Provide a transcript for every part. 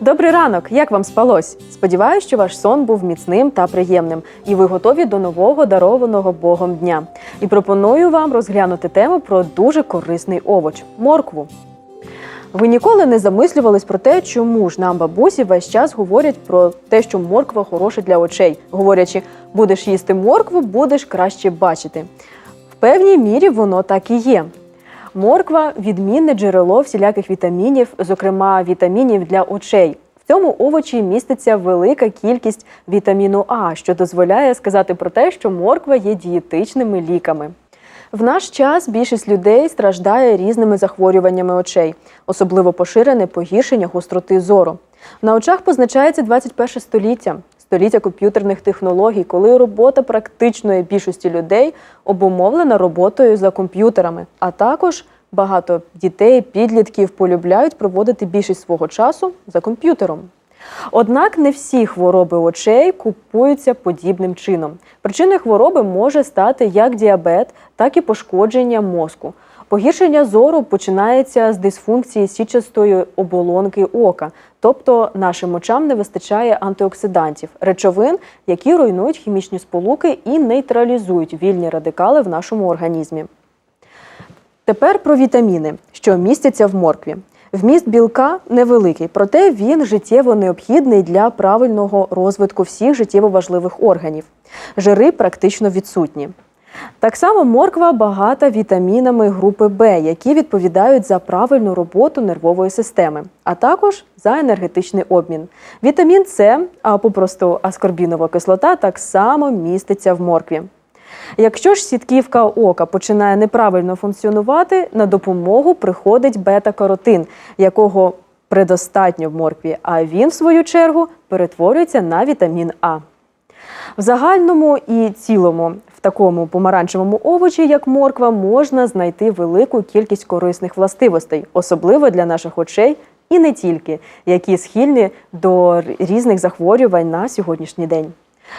Добрий ранок! Як вам спалось? Сподіваюсь, що ваш сон був міцним та приємним, і ви готові до нового дарованого Богом дня. І пропоную вам розглянути тему про дуже корисний овоч моркву. Ви ніколи не замислювались про те, чому ж нам бабусі весь час говорять про те, що морква хороша для очей, говорячи, будеш їсти моркву, будеш краще бачити. В певній мірі воно так і є. Морква відмінне джерело всіляких вітамінів, зокрема вітамінів для очей. В цьому овочі міститься велика кількість вітаміну А, що дозволяє сказати про те, що морква є дієтичними ліками. В наш час більшість людей страждає різними захворюваннями очей, особливо поширене погіршення гостроти зору. На очах позначається 21 століття, століття комп'ютерних технологій, коли робота практичної більшості людей обумовлена роботою за комп'ютерами, а також багато дітей, підлітків полюбляють проводити більшість свого часу за комп'ютером. Однак не всі хвороби очей купуються подібним чином. Причиною хвороби може стати як діабет, так і пошкодження мозку. Погіршення зору починається з дисфункції січастої оболонки ока, тобто нашим очам не вистачає антиоксидантів, речовин, які руйнують хімічні сполуки і нейтралізують вільні радикали в нашому організмі. Тепер про вітаміни, що містяться в моркві. Вміст білка невеликий, проте він життєво необхідний для правильного розвитку всіх життєво важливих органів. Жири практично відсутні. Так само морква багата вітамінами групи Б, які відповідають за правильну роботу нервової системи, а також за енергетичний обмін. Вітамін С, а попросту аскорбінова кислота, так само міститься в моркві. Якщо ж сітківка ока починає неправильно функціонувати, на допомогу приходить бета-каротин, якого предостатньо в моркві, а він, в свою чергу, перетворюється на вітамін А. В загальному і цілому в такому помаранчевому овочі, як морква, можна знайти велику кількість корисних властивостей, особливо для наших очей і не тільки, які схильні до різних захворювань на сьогоднішній день.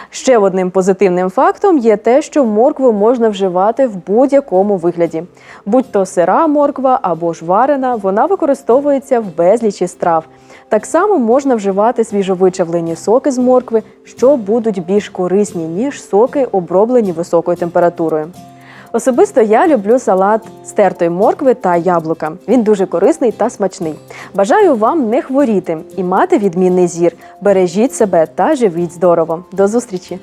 Ще одним позитивним фактом є те, що моркву можна вживати в будь-якому вигляді. Будь то сира морква або ж варена, вона використовується в безлічі страв. Так само можна вживати свіжовичавлені соки з моркви, що будуть більш корисні, ніж соки, оброблені високою температурою. Особисто я люблю салат з тертої моркви та яблука. Він дуже корисний та смачний. Бажаю вам не хворіти і мати відмінний зір. Бережіть себе та живіть здорово. До зустрічі!